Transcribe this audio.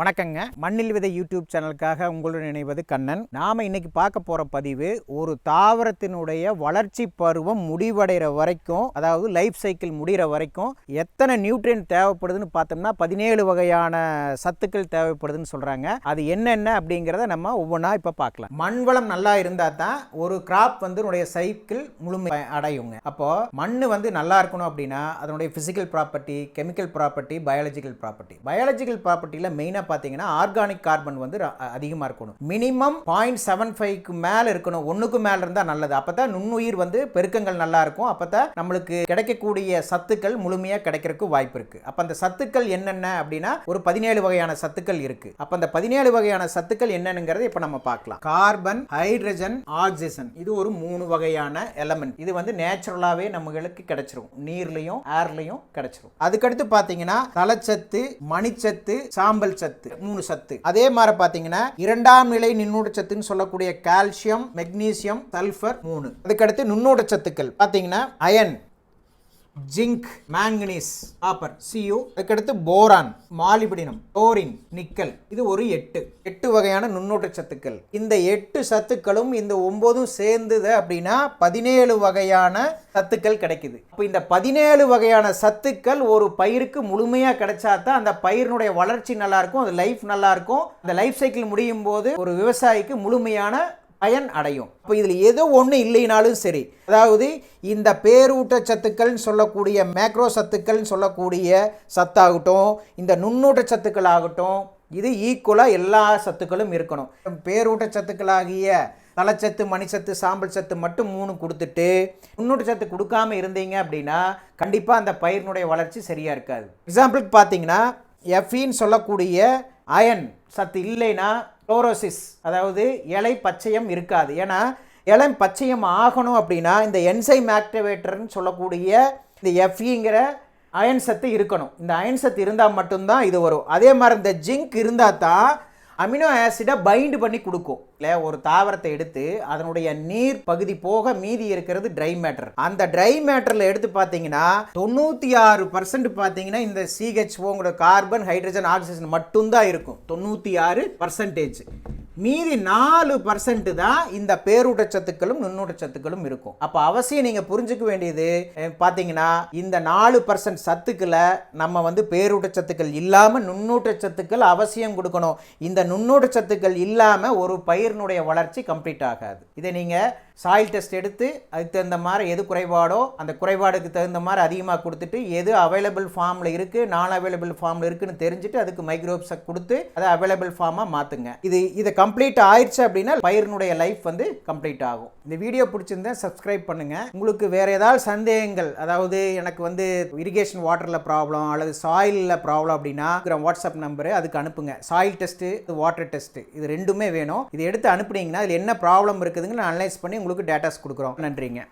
வணக்கங்க. மண்ணில் விதை யூடியூப் சேனலுக்காக உங்களுடன் இணைவது கண்ணன். நாம இன்னைக்கு பார்க்க போகிற பதிவு ஒரு தாவரத்தினுடைய வளர்ச்சி பருவம் முடிவடைகிற வரைக்கும் அதாவது லைஃப் சைக்கிள் முடிகிற வரைக்கும் எத்தனை நியூட்ரியன் தேவைப்படுதுன்னு பார்த்தோம்னா பதினேழு வகையான சத்துக்கள் தேவைப்படுதுன்னு சொல்கிறாங்க அது என்னென்ன அப்படிங்கிறத நம்ம ஒவ்வொன்றா இப்போ பார்க்கலாம். மண் வளம் நல்லா இருந்தால் தான் ஒரு கிராப் வந்து சைக்கிள் முழுமை அடையுங்க. அப்போது மண் வந்து நல்லா இருக்கணும் அப்படின்னா அதனுடைய physical property chemical property biological property biological ப்ராப்பர்ட்டியில் மெயினாக பார்த்தீங்கன்னா ஆர்கானிக் கார்பன் வந்து அதிகமாக இருக்கணும். மினிமம் பாயிண்ட் செவன் ஃபைவ்க்கு மேலே இருக்கணும். ஒன்றுக்கு மேலே இருந்தால் நல்லது. அப்போ தான் நுண்ணுயிர் வந்து பெருக்கங்கள் நல்லா இருக்கும். அப்போ தான் நம்மளுக்கு கிடைக்கக்கூடிய சத்துக்கள் முழுமையாக கிடைக்கிறதுக்கு வாய்ப்பு இருக்குது அப்போ அந்த சத்துக்கள் என்னென்ன அப்படின்னா ஒரு பதினேழு வகையான சத்துக்கள் இருக்குது அப்போ அந்த பதினேழு வகையான சத்துக்கள் என்னென்னுங்கிறத இப்போ நம்ம பார்க்கலாம். கார்பன் ஹைட்ரஜன் ஆக்சிஜன் இது ஒரு மூணு வகையான எலமெண்ட் இது வந்து நேச்சுரலாகவே நம்மளுக்கு கிடைச்சிரும். நீர்லையும் ஏர்லையும் கிடைச்சிரும். அதுக்கடுத்து பார்த்தீங்கன்னா தலச்சத்து மணிச்சத்து சாம்பல் சத்து. சத்து மூணு சத்து. அதே மாதிரி பார்த்தீங்கன்னா இரண்டாம் நிலை நுண்ணூட்ட சத்துன்னு சொல்லக்கூடிய கால்சியம் மெக்னீசியம் சல்ஃபர் மூணு. அதுக்கடுத்து நுண்ணூட்ட சத்துக்கள் பார்த்தீங்கன்னா iron zinc manganese copper CU அதுக்கடுத்து போரான் மாலிபிடினம் டோரின் நிக்கல். இது ஒரு எட்டு. எட்டு வகையான நுண்ணூட்ட சத்துக்கள். இந்த எட்டு சத்துக்களும் இந்த ஒன்பதும் சேர்ந்தது அப்படின்னா பதினேழு வகையான சத்துக்கள் கிடைக்குது. அப்போ இந்த பதினேழு வகையான சத்துக்கள் ஒரு பயிருக்கு முழுமையாக கிடைச்சா தான் அந்த பயிரினுடைய வளர்ச்சி நல்லா இருக்கும் அது லைஃப் நல்லா இருக்கும். அந்த லைஃப் சைக்கிள் முடியும் போது ஒரு விவசாயிக்கு முழுமையான பயன் அடையும். இப்போ இதில் ஏதோ ஒன்று இல்லைனாலும் சரி. அதாவது இந்த பேரூட்ட சத்துக்கள்னு சொல்லக்கூடிய மேக்ரோ சத்துக்கள்னு சொல்லக்கூடிய சத்தாகட்டும் இந்த நுண்ணூட்ட சத்துக்கள் ஆகட்டும் இது ஈக்குவலாக எல்லா சத்துக்களும் இருக்கணும். பேரூட்ட சத்துக்களாகிய தலைச்சத்து மணிச்சத்து சாம்பல் சத்து மட்டும் மூணு கொடுத்துட்டு நுண்ணூட்ட சத்து கொடுக்காம இருந்தீங்க அப்படின்னா கண்டிப்பாக அந்த பயிரினுடைய வளர்ச்சி சரியாக இருக்காது. எக்ஸாம்பிளுக்கு பார்த்தீங்கன்னா எஃபின்னு சொல்லக்கூடிய அயன் சத்து இல்லைன்னா குளோரோசிஸ் அதாவது இலை பச்சையம் இருக்காது. ஏன்னா இலை பச்சையம் ஆகணும் அப்படின்னா இந்த என்சைம் ஆக்டிவேட்டர்னு சொல்லக்கூடிய இந்த எஃப்இங்கிற அயன் சத்து இருக்கணும். இந்த அயன் சத்து இருந்தால் மட்டும்தான் இது வரும். அதே மாதிரி இந்த ஜிங்க் இருந்தால் தான் அமினோ ஆசிடை பைண்டு பண்ணி கொடுக்கும். இல்லை ஒரு தாவரத்தை எடுத்து அதனுடைய நீர் பகுதி போக மீதி இருக்கிறது ட்ரை மேட்டர் அந்த ட்ரை மேட்டரில் எடுத்து பார்த்தீங்கன்னா தொண்ணூற்றி ஆறு பர்சன்ட் பார்த்தீங்கன்னா இந்த சிஹெச்ஓங்களோட கார்பன் ஹைட்ரஜன் ஆக்சிஜன் மட்டும்தான் இருக்கும். தொண்ணூற்றி ஆறு பர்சன்டேஜ் மீதி நாலு பர்சன்ட் தான் இந்த பேரூட்டச்சத்துக்களும் நுண்ணூட்டச்சத்துக்களும் இருக்கும். அப்போ அவசியம் நீங்கள் புரிஞ்சுக்க வேண்டியது பார்த்தீங்கன்னா இந்த நாலு பர்சன்ட் சத்துக்களை நம்ம வந்து பேரூட்டச்சத்துக்கள் இல்லாமல் நுண்ணூட்டச்சத்துக்கள் அவசியம் கொடுக்கணும். இந்த நுண்ணூட்டச்சத்துக்கள் இல்லாமல் ஒரு பயிரினுடைய வளர்ச்சி கம்ப்ளீட் ஆகாது. இதை நீங்கள் சாயில் டெஸ்ட் எடுத்து அதுக்கு தகுந்த மாதிரி எது குறைபாடோ அந்த குறைபாடுக்கு தகுந்த மாதிரி அதிகமாக கொடுத்துட்டு எது அவைலபிள் ஃபார்மில் இருக்குது நான் அவைலபிள் ஃபார்மில் இருக்குன்னு தெரிஞ்சுட்டு அதுக்கு மைக்ரோப்ஸை கொடுத்து அதை அவைலபிள் ஃபார்மாக மாற்றுங்க இது இதை கம்ப்ளீட் ஆயிடுச்சு அப்படின்னா பயிரினுடைய லைஃப் வந்து கம்ப்ளீட் ஆகும். இந்த வீடியோ பிடிச்சிருந்தா சப்ஸ்கிரைப் பண்ணுங்கள் உங்களுக்கு வேறு ஏதாவது சந்தேகங்கள் அதாவது எனக்கு வந்து இரிகேஷன் வாட்டரில் ப்ராப்ளம் அல்லது சாயிலில் ப்ராப்ளம் அப்படின்னா வாட்ஸ்அப் நம்பரு அதுக்கு அனுப்புங்க. சாயில் டெஸ்ட்டு வாட்டர் டெஸ்ட்டு இது ரெண்டுமே வேணும். இது எடுத்து அனுப்புனீங்கன்னா அதில் என்ன ப்ராப்ளம் இருக்குதுன்னு அனலைஸ் பண்ணி உங்களுக்கு டேட்டாஸ் கொடுக்குறோம். நன்றிங்க.